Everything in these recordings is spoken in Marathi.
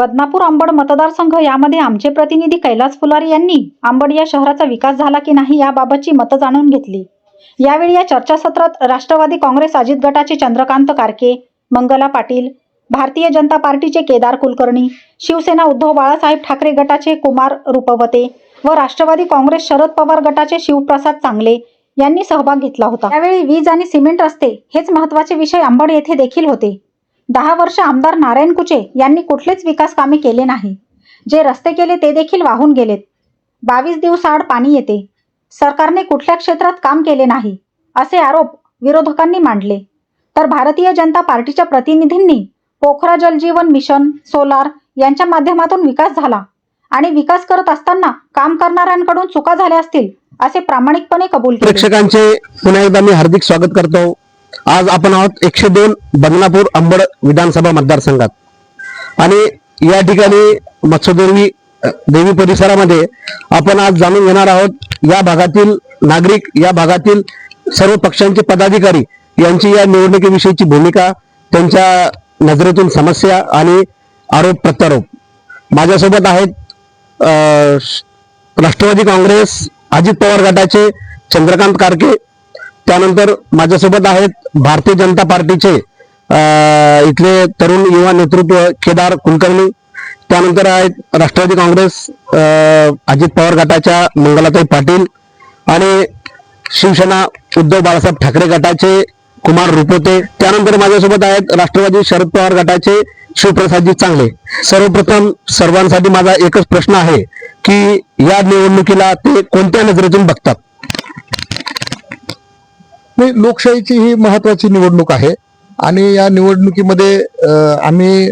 बदनापूर अंबड मतदारसंघ यामध्ये आमचे प्रतिनिधी कैलास फुलारी यांनी अंबड या शहराचा विकास झाला की नाही याबाबतची मतं जाणून घेतली. यावेळी या चर्चासत्रात राष्ट्रवादी काँग्रेस अजित गटाचे चंद्रकांत कारके मंगला पाटील भारतीय जनता पार्टीचे केदार कुलकर्णी शिवसेना उद्धव बाळासाहेब ठाकरे गटाचे कुमार रुपवते व राष्ट्रवादी काँग्रेस शरद पवार गटाचे शिवप्रसाद चांगले यांनी सहभाग घेतला होता. त्यावेळी वीज आणि सिमेंट रस्ते हेच महत्त्वाचे विषय अंबड येथे देखील होते. दहा वर्ष आमदार नारायण कुचे यांनी कुठलेच विकास कामे केले नाही. जे रस्ते केले ते देखील वाहून गेलेत. बावीस दिवसाआड पाणी येते. सरकारने कुठल्या क्षेत्रात काम केले नाही असे आरोप विरोधकांनी मांडले. तर भारतीय जनता पार्टीच्या प्रतिनिधींनी पोखरा जलजीवन मिशन सोलार यांच्या माध्यमातून विकास झाला आणि विकास करत असताना काम करणाऱ्यांकडून चुका झाल्या असतील असे प्रामाणिकपणे कबूल प्रेक्षकांचे पुन्हा एकदा मी हार्दिक स्वागत करतो. आज आपण आहोत एकशे दोन बदनापूर अंबड विधानसभा मतदारसंघात. आणि या ठिकाणी मत्स्यदेवी देवी परिसरामध्ये आपण आज जाणून घेणार आहोत या भागातील नागरिक या भागातील सर्व पक्षांचे पदाधिकारी यांची या निवडणुकीविषयीची भूमिका त्यांच्या नजरेतून समस्या आणि आरोप प्रत्यारोप. माझ्यासोबत आहेत राष्ट्रवादी काँग्रेस अजित पवार गटाचे चंद्रकांत कारके त्यानंतर माझ्यासोबत आहेत भारतीय जनता पार्टीचे इथले तरुण युवा नेतृत्व केदार कुलकर्णी. त्यानंतर आहेत राष्ट्रवादी काँग्रेस अजित पवार गटाच्या मंगलाताई पाटील आणि शिवसेना उद्धव बाळासाहेब ठाकरे गटाचे कुमार रुपोते. त्यानंतर माझ्यासोबत आहेत राष्ट्रवादी शरद पवार गटाचे शिवप्रसादजी चांगले. सर्वप्रथम सर्वांसाठी माझा एकच प्रश्न आहे की या निवडणुकीला ते कोणत्या नजरेतून बघतात? नाही लोकशाहीची ही महत्वाची निवडणूक आहे. आणि या निवडणुकीमध्ये आम्ही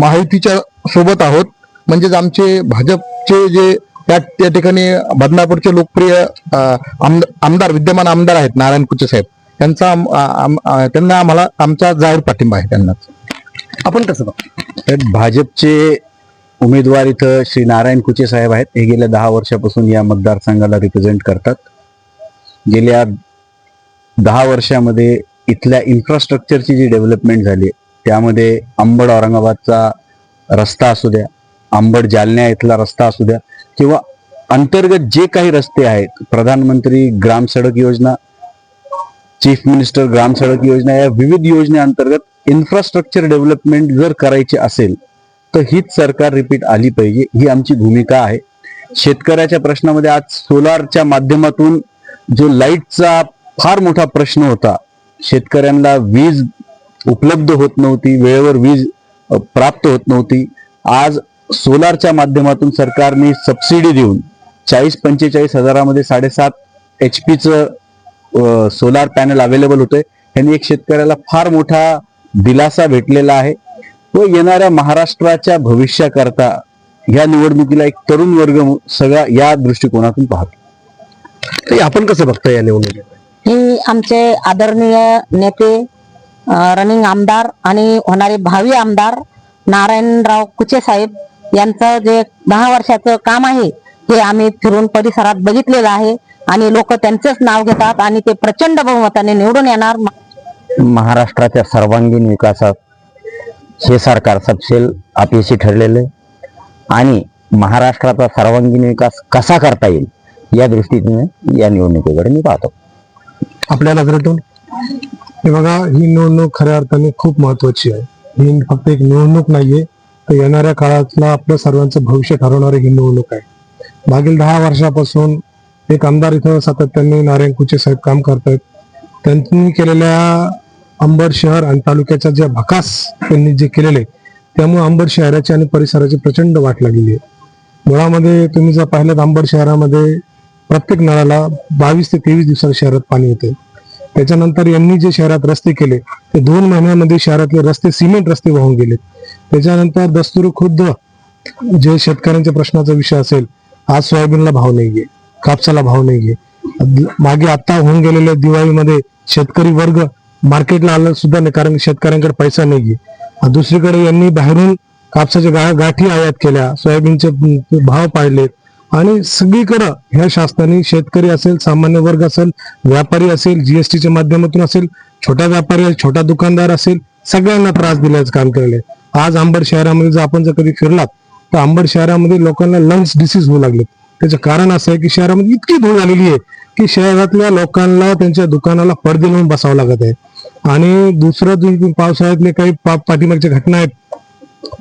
महायुतीच्या सोबत आहोत. म्हणजेच आमचे भाजपचे जे त्या त्या ठिकाणी बदनापूरचे लोकप्रिय आमद- आमदार विद्यमान आमदार आहेत नारायण कुचे साहेब. त्यांचा त्यांना आम्हाला आमचा जाहीर पाठिंबा आहे त्यांनाच. आपण कसं भाजपचे उमेदवार इथं श्री नारायण कुचे साहेब आहेत. हे गेल्या दहा वर्षापासून या मतदारसंघाला रिप्रेझेंट करतात. गेल्या दहा वर्षामध्ये इथल्या इन्फ्रास्ट्रक्चरची जी डेव्हलपमेंट झाली त्यामध्ये अंबड औरंगाबादचा रस्ता असू द्या अंबड जालन्या इथला रस्ता असू द्या किंवा अंतर्गत जे काही रस्ते आहेत प्रधानमंत्री ग्राम सडक योजना चीफ मिनिस्टर ग्राम सडक योजना या विविध योजनेअंतर्गत इन्फ्रास्ट्रक्चर डेव्हलपमेंट जर करायची असेल तर हीच सरकार रिपीट आली पाहिजे ही आमची भूमिका आहे. शेतकऱ्याच्या प्रश्नामध्ये आज सोलारच्या माध्यमातून जो लाईटचा फार मोठा प्रश्न होता. शेतकऱ्यांना वीज उपलब्ध होत नव्हती वेळेवर वीज प्राप्त होत नव्हती. आज सोलारच्या माध्यमातून सरकारने सबसिडी देऊन चाळीस पंचेचाळीस हजारामध्ये साडेसात एच पीचं सोलार पॅनल अवेलेबल होते ह्यांनी एक शेतकऱ्याला फार मोठा दिलासा भेटलेला आहे. व येणाऱ्या महाराष्ट्राच्या भविष्याकरता या निवडणुकीला एक तरुण वर्ग सगळा या दृष्टिकोनातून पाहतो. आपण कसं बघता या निवडणुकीत ही आमचे आदरणीय नेते रनिंग आमदार आणि होणारे भावी आमदार नारायणराव कुचे साहेब यांचं जे दहा वर्षाचं काम आहे हे आम्ही फिरून परिसरात बघितलेलं आहे आणि लोक त्यांचंच नाव घेतात आणि ते प्रचंड बहुमताने निवडून येणार. महाराष्ट्राच्या सर्वांगीण विकासात हे सरकार सपशेल अपयशी ठरलेलं आणि महाराष्ट्राचा सर्वांगीण विकास कसा करता येईल या दृष्टीने या निवडणुकीकडे मी पाहतो. आपल्याला नजरेतून. हे बघा ही निवडणूक खऱ्या अर्थाने खूप महत्वाची आहे. ही फक्त एक निवडणूक नाहीये तर येणाऱ्या काळातला आपलं सर्वांचं भविष्य ठरवणारी ही निवडणूक आहे. मागील दहा वर्षापासून एक आमदार इथं सातत्याने नारायण कुचे साहेब काम करतायत. त्यांनी केलेल्या अंबर शहर आणि तालुक्याच्या ज्या भकास त्यांनी जे केलेले त्यामुळे अंबर शहराची आणि परिसराची प्रचंड वाट लागलेली आहे. मुळामध्ये तुम्ही जर पाहिलं तर अंबर शहरामध्ये प्रत्येक नळाला बावीस ते तेवीस दिवसात शहरात पाणी येते. त्याच्यानंतर यांनी जे शहरात रस्ते केले ते दोन महिन्यामध्ये शहरातले रस्ते सिमेंट रस्ते वाहून गेले त्याच्यानंतर दस्तूर खुद्द जे शेतकऱ्यांच्या प्रश्नाचा विषय असेल आज सोयाबीनला भाव नाहीये कापसाला भाव नाहीये. मागे आता होऊन गेलेल्या दिवाळीमध्ये शेतकरी वर्ग मार्केटला आलं सुद्धा नाही कारण शेतकऱ्यांकडे पैसा नाहीये. दुसरीकडे यांनी बाहेरून कापसाच्या गाठी आयात केल्या सोयाबीनचे भाव पाडलेत. आणि सगळीकडं ह्या शासनाने शेतकरी असेल सामान्य वर्ग असेल व्यापारी असेल जीएसटीच्या माध्यमातून असेल छोटा व्यापारी असेल छोटा दुकानदार असेल सगळ्यांना त्रास दिल्याचं काम केलेलं आहे. आज अंबड शहरामध्ये जर आपण जर कधी फिरलात तर अंबड शहरामध्ये लोकांना लंग्स डिसीज होऊ लागले त्याचं कारण असं आहे की शहरामध्ये इतकी धूळ झालेली आहे की शहरातल्या लोकांना त्यांच्या दुकानाला पडदे लावून बसावं लागत आहे. आणि दुसरं जे पावसाळ्यातले काही पाठीमागच्या घटना आहेत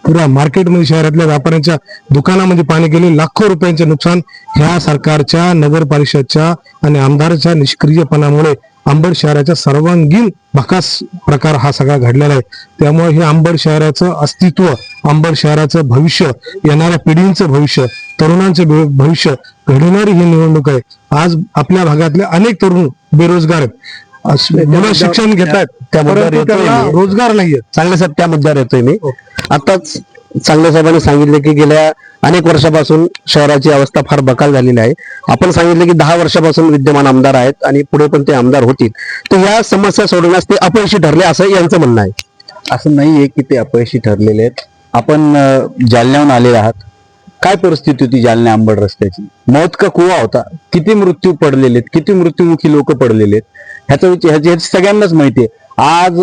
पुऱ्या मार्केटमध्ये शहरातल्या व्यापाऱ्यांच्या दुकानामध्ये पाणी गेले. लाखो रुपयांचे नुकसान ह्या सरकारच्या नगर परिषदच्या आणि आमदारच्या निष्क्रियपणामुळे अंबड शहराच्या सर्वांगीण भकास प्रकार हा सगळा घडलेला आहे. त्यामुळे हे अंबड शहराचं अस्तित्व अंबड शहराचं भविष्य येणाऱ्या पिढींचं भविष्य तरुणांचं भविष्य घडवणारी ही निवडणूक आहे. आज आपल्या भागातले अनेक तरुण बेरोजगार आहेत. मुलं शिक्षण घेत आहेत त्या मुद्द्यावर येतोय मी. रोजगार नाहीये. चांगले साहेब त्या मुद्द्यावर येतोय मी. आताच चांगले साहेबांनी सांगितले की गेल्या अनेक वर्षापासून शहराची अवस्था फार बकाल झालेली आहे. आपण सांगितले की दहा वर्षापासून विद्यमान आमदार आहेत आणि पुढे पण ते आमदार होतील. तर या समस्या सोडवण्यास ते अपयशी ठरले असं यांचं म्हणणं आहे. असं नाहीये की ते अपयशी ठरलेले आहेत. आपण अं, जालन्याहून आले आहात. काय परिस्थिती होती जालन्या आंबड रस्त्याची? मौत का कुवा होता? किती मृत्यू पडलेले आहेत? किती मृत्यूमुखी लोक पडलेले आहेत? ह्याचा विचार ह्याची ह्याची सगळ्यांनाच माहिती आहे. आज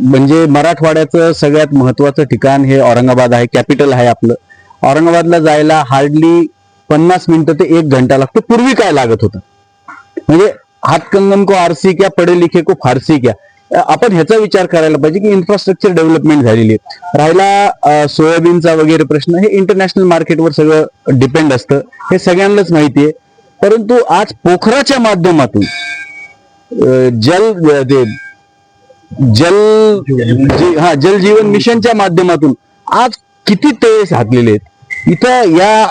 म्हणजे मराठवाड्याचं सगळ्यात महत्वाचं ठिकाण हे औरंगाबाद आहे कॅपिटल आहे आपलं. औरंगाबादला जायला हार्डली पन्नास मिनिटं ते एक घंटा लागतो. पूर्वी काय लागत होतं? म्हणजे हातकंगन को आरसी क्या पढे लिखे को फारसी क्या. आपण ह्याचा विचार करायला पाहिजे की इन्फ्रास्ट्रक्चर डेव्हलपमेंट झालेली आहे. राहिला सोयाबीनचा वगैरे प्रश्न हे इंटरनॅशनल मार्केटवर सगळं डिपेंड असतं. हे सगळ्यांनाच माहिती आहे. परंतु आज पोखराच्या माध्यमातून जल ते जल जी- हा जल जीवन मिशनच्या माध्यमातून आज किती तळे हातलेले आहेत. इथं या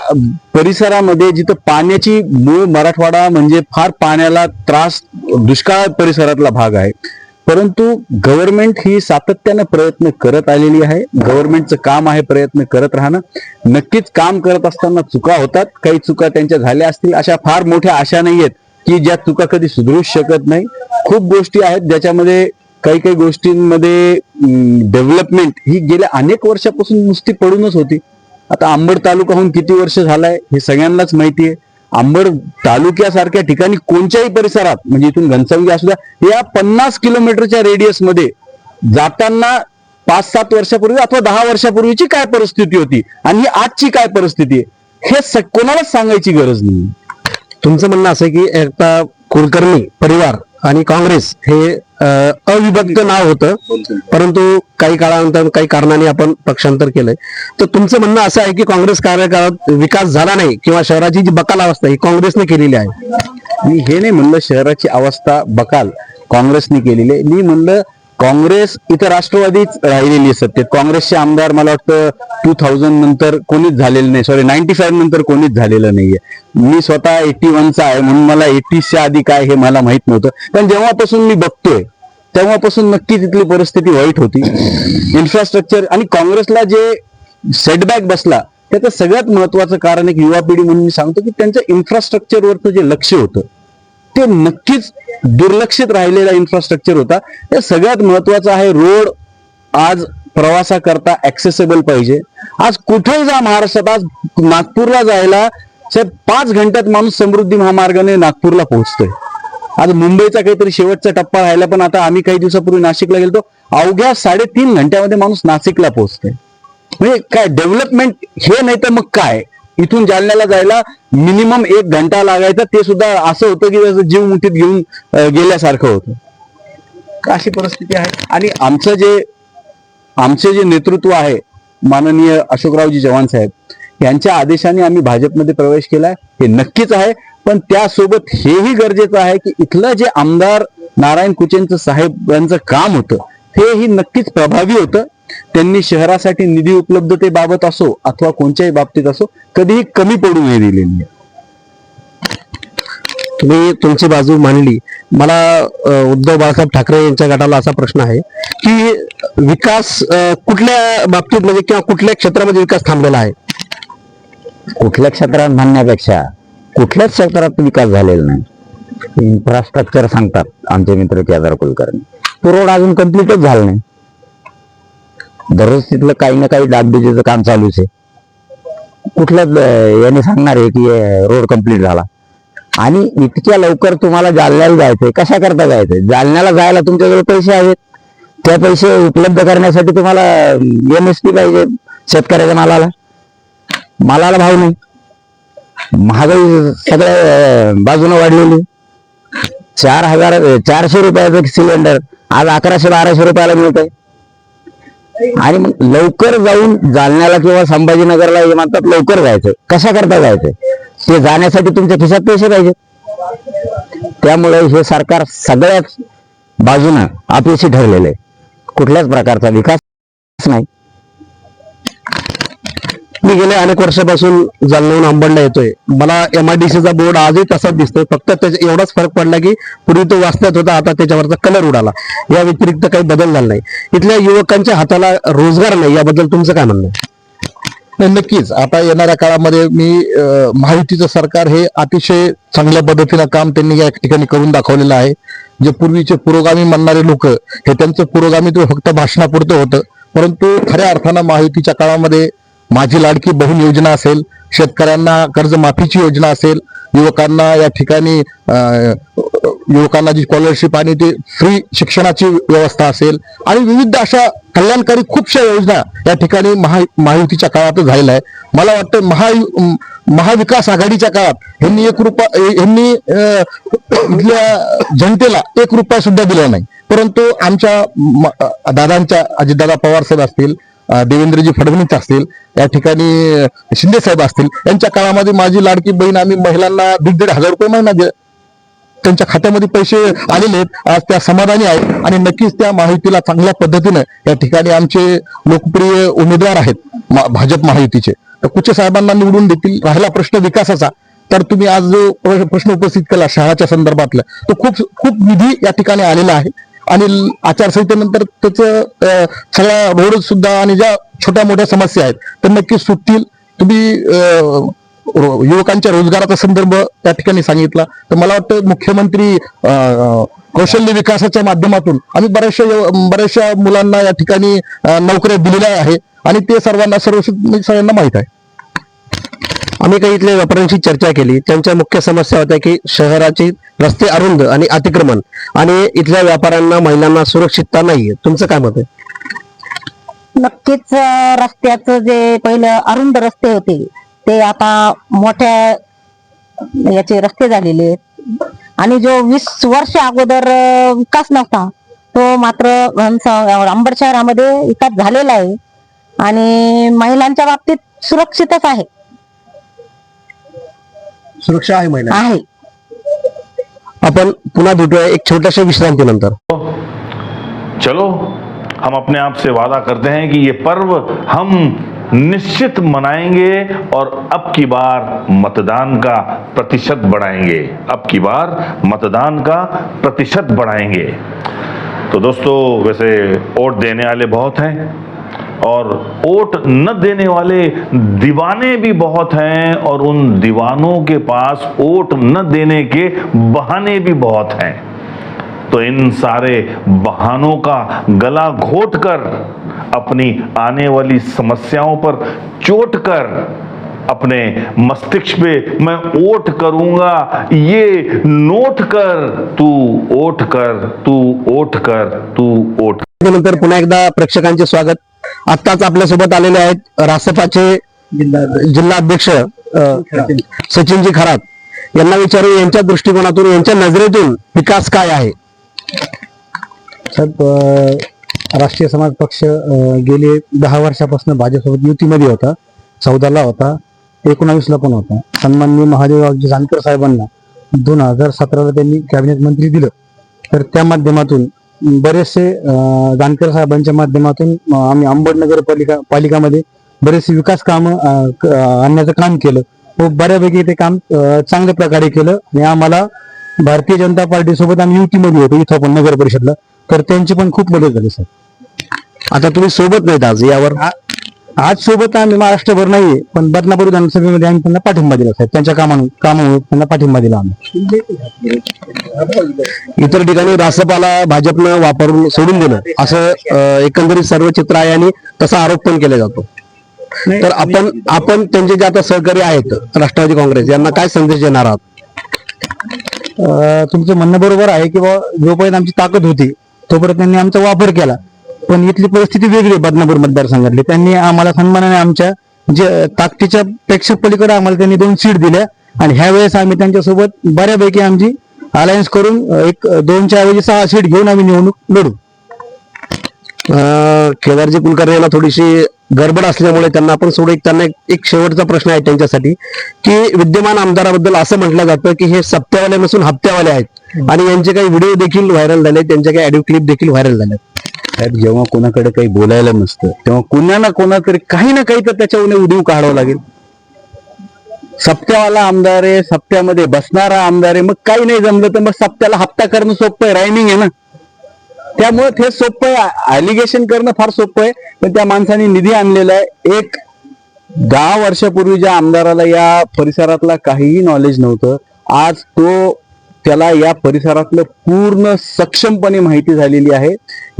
परिसरामध्ये जिथं पाण्याची मूळ मराठवाडा म्हणजे फार पाण्याला त्रास दुष्काळ परिसरातला भाग आहे. परंतु गव्हर्नमेंट ही सातत्यानं प्रयत्न करत आलेली आहे. गव्हर्नमेंटचं काम आहे प्रयत्न करत राहणं. नक्कीच काम करत असताना चुका होतात. काही चुका त्यांच्या झाल्या असतील अशा फार मोठ्या आशा नाही आहेत की ज्या चुका कधी सुधरूच शकत नाही. खूप गोष्टी आहेत ज्याच्यामध्ये काही काही गोष्टींमध्ये डेव्हलपमेंट ही गेल्या अनेक वर्षापासून नुसती पडूनच होती. आता अंबड तालुकाहून किती वर्ष झालाय हे सगळ्यांनाच माहिती आहे. अंबड तालुक्यासारख्या ठिकाणी कोणत्याही परिसरात म्हणजे इथून घनसावंगी असू द्या या पन्नास किलोमीटरच्या रेडियसमध्ये जाताना पाच सात वर्षापूर्वी अथवा दहा वर्षापूर्वीची काय परिस्थिती होती आणि ही आजची काय परिस्थिती आहे हे कोणालाच सांगायची गरज नाही. तुमचं म्हणणं असं आहे की एकता कुलकर्णी परिवार आणि काँग्रेस हे अविभक्त नाव होतं. परंतु काही काळानंतर काही कारणाने आपण पक्षांतर केलंय. तर तुमचं म्हणणं असं आहे की काँग्रेस कार्यकाळात विकास झाला नाही किंवा शहराची जी बकाल अवस्था ही काँग्रेसने केलेली आहे? मी हे नाही म्हणलं शहराची अवस्था बकाल काँग्रेसने केलेली आहे. मी म्हणलं काँग्रेस इथं राष्ट्रवादीच राहिलेली आहे सत्तेत काँग्रेसचे आमदार मला वाटतं टू थाउजंड नंतर कोणीच झालेलं नाही. सॉरी नाईन्टी फाईव्ह नंतर कोणीच झालेलं नाहीये. मी स्वतः एटी वनचा आहे म्हणून मला एटीसच्या आधी काय हे मला माहीत नव्हतं. पण जेव्हापासून मी बघतोय तेव्हापासून नक्की तिथली परिस्थिती वाईट होती. इन्फ्रास्ट्रक्चर आणि काँग्रेसला जे सेटबॅक बसला त्याचं सगळ्यात महत्वाचं कारण एक युवा पिढी म्हणून मी सांगतो की त्यांचं इन्फ्रास्ट्रक्चरवरचं जे लक्ष होतं ते नक्कीच दुर्लक्षित राहिलेला इन्फ्रास्ट्रक्चर होता. हे सगळ्यात महत्वाचं आहे रोड आज प्रवासाकरता ऍक्सेसेबल पाहिजे. आज कुठेही जा महाराष्ट्रात आज नागपूरला जायला साहेब पाच घंट्यात माणूस समृद्धी महामार्गाने नागपूरला पोहोचतोय. आज मुंबईचा काहीतरी शेवटचा टप्पा राहिला पण आता आम्ही काही दिवसापूर्वी नाशिकला गेलो अवघ्या साडेतीन घंट्यामध्ये माणूस नाशिकला पोहोचतोय. म्हणजे काय डेव्हलपमेंट हे नाही तर मग काय? इथून जालन्याला जायला मिनिमम एक घंटा लागायचा. ते सुद्धा असं होतं की जसं जीव मुठीत घेऊन गेल्यासारखं होतं. अशी परिस्थिती आहे? आणि आमचं जे आमचे जे नेतृत्व आहे माननीय अशोकरावजी चव्हाण साहेब यांच्या आदेशाने आम्ही भाजपमध्ये प्रवेश केलाय. हे नक्कीच आहे. पण त्यासोबत हेही गरजेचं आहे की इथलं जे आमदार नारायण कुचेंचं साहेबांचं काम होतं हेही नक्कीच प्रभावी होतं. त्यांनी शहरासाठी निधी उपलब्धतेबाबत असो अथवा कोणत्याही बाबतीत असो कधीही कमी पडू नये दिलेली आहे. तुम्ही तुमची बाजू मांडली. मला उद्धव बाळासाहेब ठाकरे यांच्या गटाला असा प्रश्न आहे की विकास कुठल्या बाबतीत म्हणजे किंवा कुठल्या क्षेत्रामध्ये विकास थांबलेला आहे? कुठल्या क्षेत्रात म्हणण्यापेक्षा कुठल्याच क्षेत्रात विकास झालेला नाही. इन्फ्रास्ट्रक्चर सांगतात आमचे मित्र केदार कुलकर्णी. तो रोड अजून कम्प्लीटच झाला नाही. दररोज तिथलं काही ना काही डागडुजीचं काम चालूच आहे. कुठल्याच याने सांगणार आहे की रोड कंप्लीट झाला. आणि इतक्या लवकर तुम्हाला जालन्याला जायचंय. कशा करता जायचंय? जालन्याला जायला तुमच्याकडे पैसे आहेत? त्या पैसे उपलब्ध करण्यासाठी तुम्हाला एम एस पी पाहिजे शेतकऱ्याच्या मालाला. मालाला भाव नाही. महागाई सगळ्या बाजूनं बाजूने वाढलेली. चार हजार चारशे रुपयाचं सिलेंडर आज अकराशे बाराशे रुपयाला मिळत आहे आणि मग लवकर जाऊन जालन्याला किंवा संभाजीनगरला हे म्हणतात लवकर जायचं. कशा करता जायचं? ते जाण्यासाठी तुमच्या खिशात पैसे पाहिजे. त्यामुळे हे सरकार सगळ्याच बाजूनं अपयशी ठरलेलं आहे. कुठल्याच प्रकारचा विकास नाही. मी गेल्या अनेक वर्षापासून जालन्याहून अंबडला येतोय. मला एमआयडीसीचा बोर्ड आजही तसाच दिसतोय. फक्त त्याचा एवढाच फरक पडला की पूर्वी तो वाचण्यात होता आता त्याच्यावरचा कलर उडाला. या व्यतिरिक्त काही बदल झाला नाही. इथल्या युवकांच्या हाताला रोजगार नाही याबद्दल तुमचं काय म्हणणं आहे? नक्कीच. आता येणाऱ्या काळामध्ये मी माहितीचं महायुतीचं सरकार हे अतिशय चांगल्या पद्धतीनं काम त्यांनी या ठिकाणी करून दाखवलेलं आहे. जे पूर्वीचे पुरोगामी म्हणणारे लोक हे त्यांचं पुरोगामी तो फक्त भाषणापुरतं होतं. परंतु खऱ्या अर्थानं महायुतीच्या काळामध्ये माझी लाडकी बहीण योजना असेल शेतकऱ्यांना कर्जमाफीची योजना असेल युवकांना या ठिकाणी युवकांना जी स्कॉलरशिप आणि ती फ्री शिक्षणाची व्यवस्था असेल आणि विविध अशा कल्याणकारी खूपशा योजना या ठिकाणी महा महायुतीच्या काळात झालेल्या आहे मला वाटतं महा महाविकास आघाडीच्या काळात यांनी एक रुपया यांनी इथल्या जनतेला एक रुपया सुद्धा दिला नाही. परंतु आमच्या दादांच्या अजितदादा पवार साहेब असतील देवेंद्रजी फडणवीस असतील या ठिकाणी शिंदे साहेब असतील यांच्या काळामध्ये माझी लाडकी बहीण आम्ही महिलांना दीड दीड हजार रुपये महिना दे- त्यांच्या खात्यामध्ये पैसे आलेले आहेत. आज त्या समाधानी आहेत आणि नक्कीच त्या माहितीला चांगल्या पद्धतीनं या ठिकाणी आमचे लोकप्रिय उमेदवार आहेत भाजप महायुतीचे. तर कुचे साहेबांना निवडून देतील राहिला प्रश्न विकासाचा. तर तुम्ही आज जो प्रश्न उपस्थित केला शहराच्या संदर्भातला तो खूप खूप निधी या ठिकाणी आलेला आहे. आणि आचारसंहितेनंतर त्याचं सगळ्या रोड सुद्धा आणि ज्या छोट्या मोठ्या समस्या आहेत तर नक्कीच सुटतील. तुम्ही युवकांच्या रोजगाराचा संदर्भ त्या ठिकाणी सांगितला. तर मला वाटतं मुख्यमंत्री कौशल्य विकासाच्या माध्यमातून आम्ही बऱ्याचशा बऱ्याचशा मुलांना या ठिकाणी नोकऱ्या दिलेल्या आहे. आणि ते सर्वांना सर्व म्हणजे सगळ्यांना माहीत आहे. आम्ही काही इथल्या व्यापाऱ्यांशी चर्चा केली. त्यांच्या मुख्य समस्या होत्या की शहराची रस्ते अरुंद आणि अतिक्रमण आणि इथल्या व्यापाऱ्यांना महिलांना सुरक्षितता नाहीये. तुमचं काय मत आहे? नक्कीच रस्त्याचं जे पहिलं अरुंद रस्ते होते ते आता मोठ्या याचे रस्ते झालेले आहेत. आणि जो वीस वर्ष अगोदर विकास नव्हता तो मात्र आमचा अंबड शहरामध्ये विकास झालेला आहे. आणि महिलांच्या बाबतीत सुरक्षितच आहे. सुरक्षा आहे महिला. आहे. आपण पुन्हा भेटूया एक छोट्याशा विश्रांतीनंतर. चलो हम अपने आप से वादा करते हैं कि ये पर्व हम निश्चित मनाएँगे और अब की बार मतदान का प्रतिशत बढ़ाएँगे। अब की बार मतदान का प्रतिशत बढ़ाएँगे। तो दोस्तों वैसे वोट देने वाले बहुत हैं। और ओट न देने वाले दीवाने भी बहुत हैं और उन दीवानों के पास ओट न देने के बहाने भी बहुत हैं। तो इन सारे बहानों का गला घोट कर अपनी आने वाली समस्याओं पर चोट कर अपने मस्तिष्क पे मैं ओट करूंगा ये नोट कर तू ओट कर तू ओट कर तू ओट नंतर पुन्हा एकदा प्रेक्षकांचे स्वागत. आत्ताच आपल्यासोबत आलेले आहेत रासपाचे जिल्हा अध्यक्ष सचिनजी खरात. यांना विचारू यांच्या दृष्टिकोनातून यांच्या नजरेतून विकास काय आहे? राष्ट्रीय समाज पक्ष गेले दहा वर्षापासून भाजपसोबत युतीमध्ये होता चौदाला होता एकोणावीसला पण होता. सन्माननीय महादेवरावजी जानकर साहेबांना दोन हजार सतराला त्यांनी कॅबिनेट मंत्री दिलं. तर त्या माध्यमातून बरेचसे जानकर साहेबांच्या माध्यमातून आम्ही अंबडनगर पालिका पालिकामध्ये बरेचसे विकास काम आणण्याचं काम केलं. व बऱ्यापैकी ते काम चांगल्या प्रकारे केलं. आणि आम्हाला भारतीय जनता पार्टी सोबत आम्ही युतीमध्ये होतो इथं पण नगर परिषदला तर त्यांची पण खूप मदत झाली सर. आता तुम्ही सोबत नाहीत आज यावर? आज सोबत आम्ही महाराष्ट्रभर नाही पण बदनापूर विधानसभेमध्ये आम्ही त्यांना पाठिंबा दिला साहेब. त्यांच्या कामानं कामामुळे त्यांना पाठिंबा दिला आम्ही. इतर ठिकाणी रासपाला भाजपनं वापरून सोडून दिलं. असं अ, एकंदरीत सर्व चित्र आहे आणि तसा आरोप पण केला जातो. तर आपण आपण त्यांचे जे आता सहकारी आहेत राष्ट्रवादी काँग्रेस यांना काय संदेश देणार आहात? अं, तुमचं म्हणणं बरोबर आहे की जोपर्यंत आमची ताकद होती तोपर्यंत त्यांनी आमचा वापर केला. पण इथली परिस्थिती वेगळी आहे बदनापूर मतदारसंघातली. त्यांनी आम्हाला सन्मानाने आमच्या जे ताकदीच्या पेक्षा पलीकडे आम्हाला त्यांनी दोन सीट दिल्या. आणि ह्या वेळेस आम्ही त्यांच्यासोबत बऱ्यापैकी आमची अलायन्स करून एक दोनच्या ऐवजी सहा सीट घेऊन आम्ही निवडणूक लढू. अं, केदारजी कुलकर्णी यांना थोडीशी गडबड असल्यामुळे त्यांना आपण सोडू एक त्यांना एक- शेवटचा प्रश्न आहे त्यांच्यासाठी की विद्यमान आमदाराबद्दल असं म्हटलं जातं की हे सप्त्यावाले नसून हप्त्यावाले आहेत. आणि यांचे काही व्हिडिओ देखील व्हायरल झाले त्यांचे काही ऑडिओ क्लिप देखील व्हायरल झाले. साहेब जेव्हा कोणाकडे काही बोलायला नसतं तेव्हा कुणा ना कोणातरी काही ना काही तर त्याच्यावर उडीव काढावं लागेल. सप्त्यावाला आमदार आहे सप्त्यामध्ये बसणारा आमदार आहे मग काही नाही जमलं तर मग सप्त्याला हप्ता करणं सोपं आहे रायमिंग आहे ना. त्यामुळे हे सोपं आहे अलिगेशन करणं फार सोपं आहे पण त्या माणसाने निधी आणलेला आहे. एक दहा वर्षापूर्वी ज्या आमदाराला या परिसरातला काहीही नॉलेज नव्हतं आज तो त्याला या परिसरातलं पूर्ण सक्षमपणे माहिती झालेली आहे.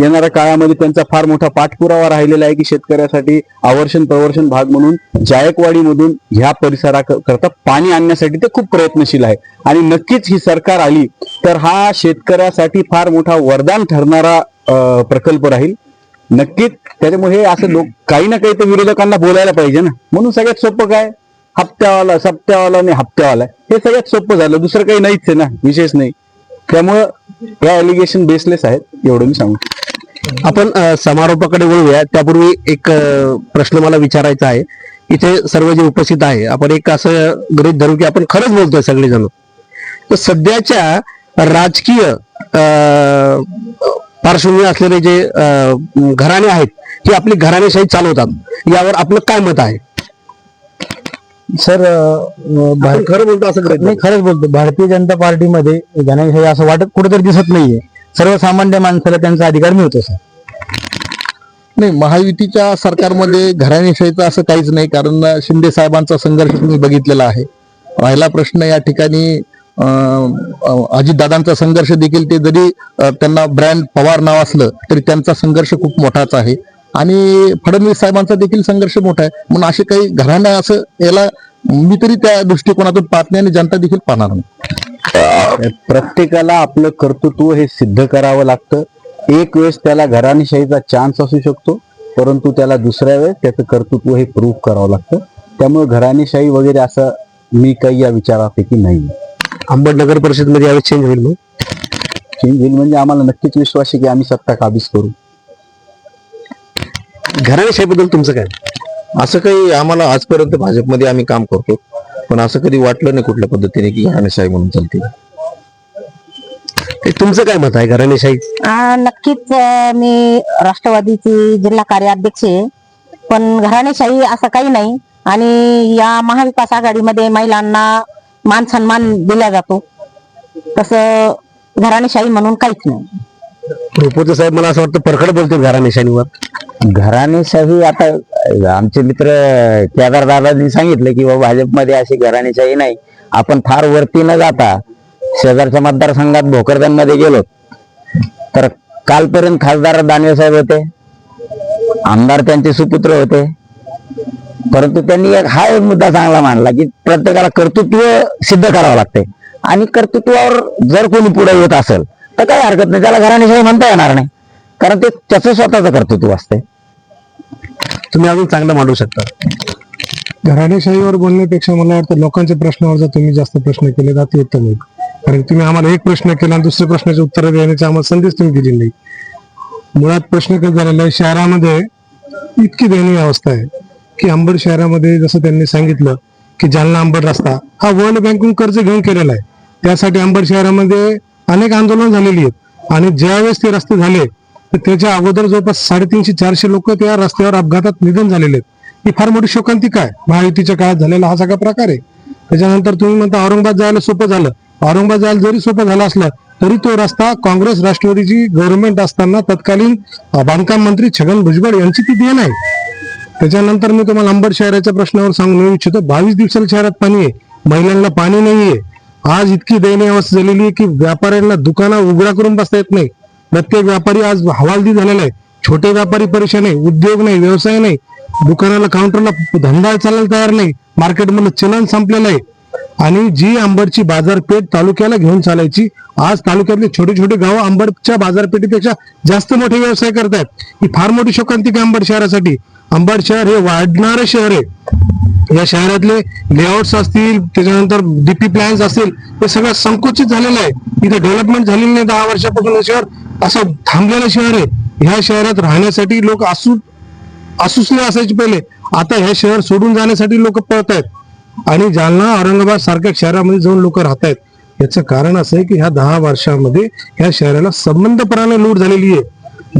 येणाऱ्या काळामध्ये त्यांचा फार मोठा पाठपुरावा राहिलेला आहे की शेतकऱ्यासाठी आवर्षण प्रवर्षण भाग म्हणून जायकवाडीमधून ह्या परिसराकरता पाणी आणण्यासाठी ते खूप प्रयत्नशील आहे. आणि नक्कीच ही सरकार आली तर हा शेतकऱ्यासाठी फार मोठा वरदान ठरणारा प्रकल्प राहील. नक्कीच त्याच्यामुळे हे असं लोक काही ना काही तर विरोधकांना बोलायला पाहिजे ना. म्हणून सगळ्यात सोपं काय? हप्त्यावाला सप्त्यावाला आणि हप्त्यावाला. हे सगळ्यात सोपं झालं. दुसरं काही नाहीच आहे ना. विशेष नाही. त्यामुळं या एलिगेशन बेसलेस आहेत एवढं मी सांगू. आपण समारोपाकडे वळूया. त्यापूर्वी एक प्रश्न मला विचारायचा आहे. इथे सर्व जे उपस्थित आहे आपण एक असं गृहित धरू की आपण खरंच बोलतोय सगळेजण. तर सध्याच्या राजकीय पार्श्वभूमी असलेले जे घराणे आहेत ते आपली घराणेशाही चालवतात. यावर आपलं काय मत आहे? सर आपण खरं बोलतो असं गृहीत नाही. खरंच बोलतो. भारतीय जनता पार्टीमध्ये घराणेशाही असं वाटत कुठेतरी दिसत नाहीये. सर्वसामान्य माणसाला त्यांचा अधिकार मिळतो सर. नाही महायुतीच्या सरकारमध्ये घराणेशाहीचं असं काहीच नाही कारण शिंदे साहेबांचा संघर्ष तुम्ही बघितलेला आहे. राहिला प्रश्न या ठिकाणी अजितदादांचा संघर्ष देखील ते जरी त्यांना ब्रँड पवार नाव असलं तरी त्यांचा संघर्ष खूप मोठाच आहे. आणि फडणवीस साहेबांचा देखील संघर्ष मोठा आहे. म्हणून असे काही घराणं असं याला मी तरी त्या दृष्टिकोनातून पाहत नाही आणि जनता देखील पाहणार नाही. प्रत्येकाला आपलं कर्तृत्व हे सिद्ध करावं लागतं. एक वेळेस त्याला घराणेशाहीचा चान्स असू शकतो परंतु त्याला दुसऱ्या वेळेस त्याचं कर्तृत्व हे प्रूव्ह करावं लागतं. त्यामुळे घराणेशाही वगैरे असं मी काही या विचारापैकी नाही. अंबड नगर परिषदमध्ये चेंज होईल मग? चेंज होईल म्हणजे आम्हाला नक्कीच विश्वास आहे की आम्ही सत्ता काबीज करू. घराणेशाहीबद्दल तुमचं काय? असं काही आम्हाला आजपर्यंत भाजपमध्ये आम्ही काम करतो. पण असं कधी वाटलं नाही कुठल्या पद्धतीने की घराणेशाही म्हणून चालते ते तुमचं काय मत आहे घराणेशाही आ, नक्कीच मी राष्ट्रवादीची जिल्हा कार्याध्यक्ष आहे. पण घराणेशाही असं काही नाही. आणि या महाविकास आघाडीमध्ये महिलांना मान सन्मान दिला जातो. तसं घराणेशाही म्हणून काहीच नाही. रुपोचे साहेब मला असं वाटतं परखड बोलतील घराणेशाहीवर घराणेशाही आता आमचे मित्र केदार दादांनी सांगितलं की बाबा भाजपमध्ये अशी घराणेशाही नाही. आपण फार वरती न जाता. शेजारच्या मतदारसंघात भोकरदनमध्ये गेलो. तर कालपर्यंत खासदार दानवे साहेब होते. आमदार त्यांचे सुपुत्र होते. परंतु त्यांनी एक हा एक मुद्दा चांगला मांडला की प्रत्येकाला कर्तृत्व सिद्ध करावं लागते. आणि कर्तृत्वावर जर कोणी पुढे येत असेल तर काही हरकत नाही. त्याला घराणेशाही म्हणता येणार नाही. कारण ते त्याचं स्वतःचं कर्तृत्व असते तुम्ही अजून चांगलं मांडू शकता. घराणेशाहीवर बोलण्यापेक्षा मला वाटतं लोकांच्या प्रश्नावर जर तुम्ही जास्त प्रश्न केले तर ते उत्तम होईल. कारण तुम्ही आम्हाला एक प्रश्न केला आणि दुसऱ्या प्रश्नाचे उत्तर देण्याची आम्हाला संधीच तुम्ही दिली नाही. मुळात प्रश्न काय झालेला आहे शहरामध्ये इतकी दयनीय अवस्था आहे की अंबड शहरामध्ये जसं त्यांनी सांगितलं की जालना अंबड रस्ता हा वर्ल्ड बँकून कर्ज घेऊन केलेला आहे. त्यासाठी अंबड शहरामध्ये अनेक आंदोलन झालेली आहेत. आणि ज्यावेळेस ते रस्ते झाले तर त्याच्या अगोदर जवळपास साडेतीनशे चारशे लोक त्या रस्त्यावर अपघातात निधन झालेले आहेत. ही फार मोठी शोकांतिका आहे महायुतीच्या काळात झालेला हा सगळा प्रकार आहे. त्याच्यानंतर तुम्ही म्हणता औरंगाबाद जायला सोपं झालं. औरंगाबाद जायला जरी सोपं झालं असलं तरी तो रस्ता काँग्रेस राष्ट्रवादीची गव्हर्नमेंट असताना तत्कालीन बांधकाम मंत्री छगन भुजबळ यांची ती देण आहे. त्याच्यानंतर मी तुम्हाला अंबड शहराच्या प्रश्नावर सांगून इच्छितो. बावीस दिवसाला शहरात पाणी आहे. महिलांना पाणी नाहीये. आज इतकी दयनीय अवस्था झालेली आहे की व्यापाऱ्यांना दुकानं उघडा करून बसता येत नाही. प्रत्येक व्यापारी आज हवालदी झालेला आहे. छोटे व्यापारी परीक्षा नाही उद्योग नाही व्यवसाय नाही. दुकानाला काउंटरला धंदा चालायला तयार नाही. मार्केटमधलं चलन संपलेलं आहे. आणि जी आंबडची बाजारपेठ तालुक्याला घेऊन चालायची आज तालुक्यातले छोटे छोटे गाव आंबडच्या बाजारपेठेपेक्षा जास्त मोठे व्यवसाय करतायत. ही फार मोठी शोकांतिक आंबड शहरासाठी. अंबड शहर हे वाढणारं शहर आहे. या शहरातले लेआउट्स असतील त्याच्यानंतर डीपी प्लॅन्स असतील हे सगळं संकुचित झालेलं आहे. इथे डेव्हलपमेंट झालेली नाही दहा वर्षापासून हे शहर. असं थांबलेलं शहर आहे. ह्या शहरात राहण्यासाठी लोक असू असुसले असायचे पहिले. आता हे शहर सोडून जाण्यासाठी लोक पळत आहेत आणि जालना औरंगाबाद सारख्या शहरामध्ये जाऊन लोक राहत आहेत याचं कारण असं आहे की ह्या दहा वर्षामध्ये ह्या शहराला संबंधपराने लूट झालेली आहे.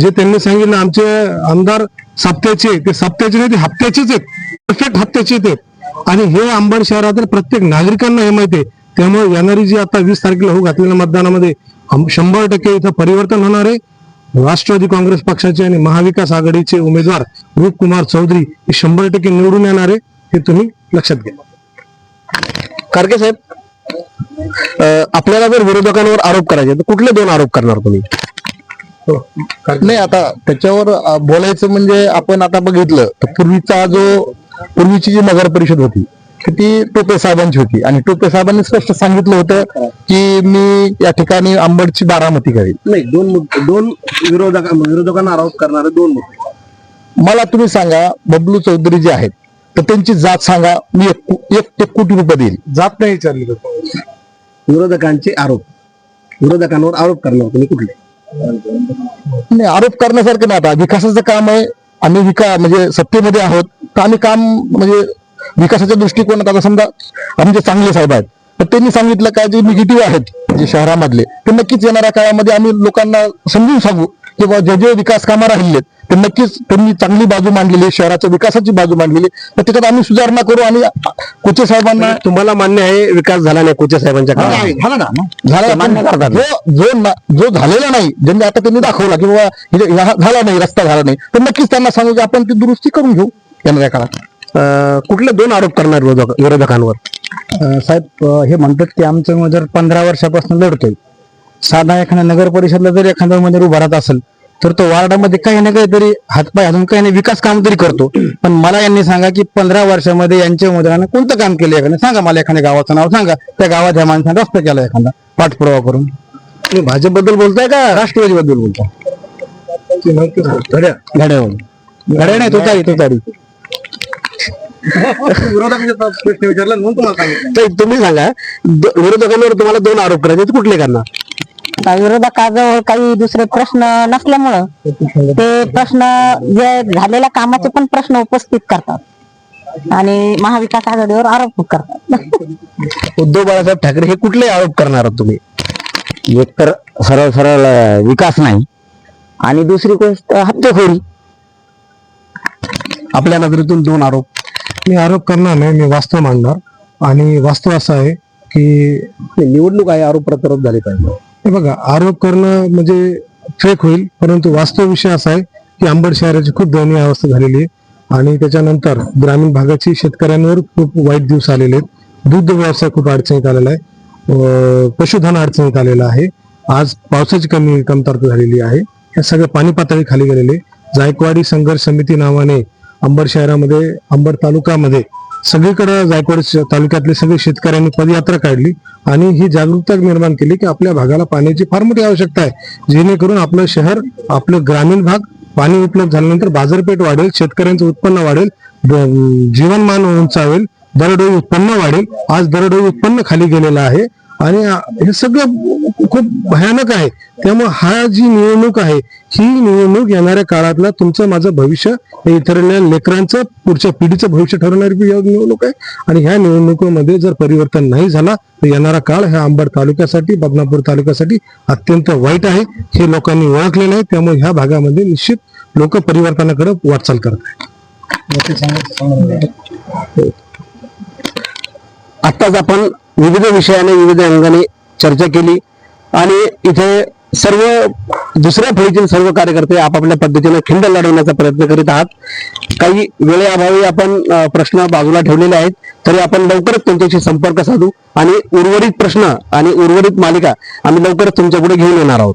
जे त्यांनी सांगितलं आमचे आमदार सप्त्याचे ते सप्त्याचे नाही ते हप्त्याचेच आहेत. परफेक्ट हप्त्याचे आहेत आणि हे अंबड शहरातील प्रत्येक नागरिकांना हे माहिती आहे. त्यामुळे येणारी जी आता वीस तारखेला होऊ घातलेल्या मतदानामध्ये शंभर टक्के इथं परिवर्तन होणार आहे. राष्ट्रवादी काँग्रेस पक्षाचे आणि महाविकास आघाडीचे उमेदवार रूपकुमार चौधरी हे शंभर टक्के निवडून येणार आहे. हे तुम्ही लक्षात घ्या. कारके साहेब आपल्याला जर विरोधकांवर आरोप करायचे तर कुठले दोन आरोप करणार तुम्ही? नाही आता त्याच्यावर बोलायचं म्हणजे आपण आता बघितलं तर पूर्वीचा जो पूर्वीची जी नगर परिषद होती ती टोपे साहेबांची होती. आणि टोपे साहेबांनी स्पष्ट सांगितलं होतं की मी या ठिकाणी आंबडची बारामती करेल नाही दोन मुद्दे दोन विरोधक विरोधकांना आरोप करणारे दोन मुद्दे. मला तुम्ही सांगा बबलू चौधरी जे आहेत तर त्यांची जात सांगा मी एक एक ते कोटी रुपये देईल. जात नाही विचारली. विरोधकांचे आरोप. विरोधकांवर आरोप करणार तुम्ही कुठले? नाही आरोप करण्यासारखं नाही आता. विकासाचं काम आहे. आम्ही विका म्हणजे सत्तेमध्ये आहोत. तर आम्ही काम म्हणजे विकासाच्या दृष्टिकोनात आता समजा आमचे चांगले साहेब आहेत तर त्यांनी सांगितलं काय जे निगेटिव्ह आहेत जे शहरामधले ते नक्कीच येणाऱ्या काळामध्ये आम्ही लोकांना समजून सांगू. की बाबा जे जे विकास कामं राहिलेत ते नक्कीच त्यांनी चांगली बाजू मांडलेली आहे, शहराच्या विकासाची बाजू मांडलेली. तर त्याच्यात आम्ही सुधारणा करू आणि कुचे साहेबांना तुम्हाला मान्य आहे विकास झाला नाही कोचे साहेबांच्या काळात झाला ना झाला मान्य करतात. जो जो ना- जो झालेला नाही ज्यांनी आता त्यांनी दाखवला की बाबा हे ह्या- झाला नाही रस्ता झाला नाही तर नक्कीच त्यांना सांगू की आपण ती दुरुस्ती करून घेऊ येणाऱ्या काळात अं, कुठले दोन आरोप करणार विरोधक विरोधकांवर साहेब अ, हे म्हणतात की आमचं उमेदवार पंधरा वर्षापासून लढतोय साधा एखाद्या नगर परिषदला जर एखादा उमेदवार उभा राहत असेल तर तो वार्डामध्ये काही ना काहीतरी हातपाय अजून काही ना विकास काम तरी करतो. पण मला यांनी सांगा की पंधरा वर्षामध्ये यांच्या उमेदवारानं कोणतं काम केलं एखादं? सांगा मला एखाद्या गावाचं नाव सांगा. त्या गावात ह्या माणसाने रस्ता केला एखादा पाठपुरावा करून. तुम्ही भाजपबद्दल बोलताय का? राष्ट्रवादी बद्दल बोलतो ते माहितीच नाही. घड्याळ. घड्याळ नाही तुतारी तुतारी. प्रश्न विचारला म्हणून तुम्हाला सांगितलं. तुम्ही सांगा विरोधकांवर तुम्हाला दोन आरोप करायचे ते कुठले करणार? विरोधकाजवळ काही दुसरे प्रश्न नसल्यामुळं ते प्रश्न जे झालेल्या कामाचे पण प्रश्न उपस्थित करतात. आणि महाविकास आघाडीवर आरोप करतात. उद्धव बाळासाहेब ठाकरे हे कुठले आरोप करणार आहात तुम्ही? एक तर सरळ सरळ विकास नाही. आणि दुसरी गोष्ट हत्तेखोरी आपल्या नजरेतून दोन आरोप. मी आरोप करणार नाही मी वास्तव मांडणार. आणि वास्तव असं आहे की निवडणूक आहे आरोप प्रत्यारोप झाले पाहिजे. हे बघा आरोप करणं म्हणजे फेक होईल परंतु वास्तव विषय असा आहे की अंबड शहराची खूप दयनीय अवस्था झालेली आहे. आणि त्याच्यानंतर ग्रामीण भागाची शेतकऱ्यांवर खूप वाईट दिवस आलेले आहेत. दुग्ध व्यवसाय खूप अडचणीत आलेला आहे. पशुधन अडचणीत आलेलं आहे. आज पावसाची कमी कमतरता झालेली आहे. या सगळ्या पाणी पातळी खाली गेलेले जायकवाडी संघर्ष समिती नावाने अंबड शहरामध्ये अंबड तालुक्यामध्ये सगळीकडे जायकवाड तालुक्यातले सगळे शेतकऱ्यांनी पदयात्रा काढली आणि ही जागरूकता निर्माण केली की आपल्या भागाला पाण्याची फार मोठी आवश्यकता आहे. जेणेकरून आपलं शहर आपलं ग्रामीण भाग पाणी उपलब्ध झाल्यानंतर बाजारपेठ वाढेल शेतकऱ्यांचं उत्पन्न वाढेल जीवनमान उंचावेल दरडोई उत्पन्न वाढेल. आज दरडोई उत्पन्न खाली गेलेलं आहे. आणि हे सगळं खूप भयानक आहे. त्यामुळे हा जी निवडणूक आहे ही निवडणूक येणाऱ्या काळातला तुमचं माझं भविष्य हे इतरल्या लेकरांचं पुढच्या पिढीचं भविष्य ठरवणारी निवडणूक आहे. आणि ह्या निवडणुकीमध्ये जर परिवर्तन नाही झाला तर येणारा काळ ह्या अंबड तालुक्यासाठी बदनापूर तालुक्यासाठी अत्यंत वाईट आहे. हे लोकांनी ओळखलेलं आहे. त्यामुळे ह्या भागामध्ये निश्चित लोक परिवर्तनाकडे वाटचाल करत आहेत. आत्ताच आपण विविध विषयाने विविध अंगाने चर्चा केली आणि इथे सर्व दुसऱ्या फळीतील सर्व कार्यकर्ते आपापल्या पद्धतीने खिंड लढवण्याचा प्रयत्न करीत आहात. काही वेळेअभावी आपण प्रश्न बाजूला ठेवलेले आहेत तरी आपण लवकरच त्यांच्याशी संपर्क साधू आणि उर्वरित प्रश्न आणि उर्वरित मालिका आम्ही लवकरच तुमच्यापुढे घेऊन येणार आहोत.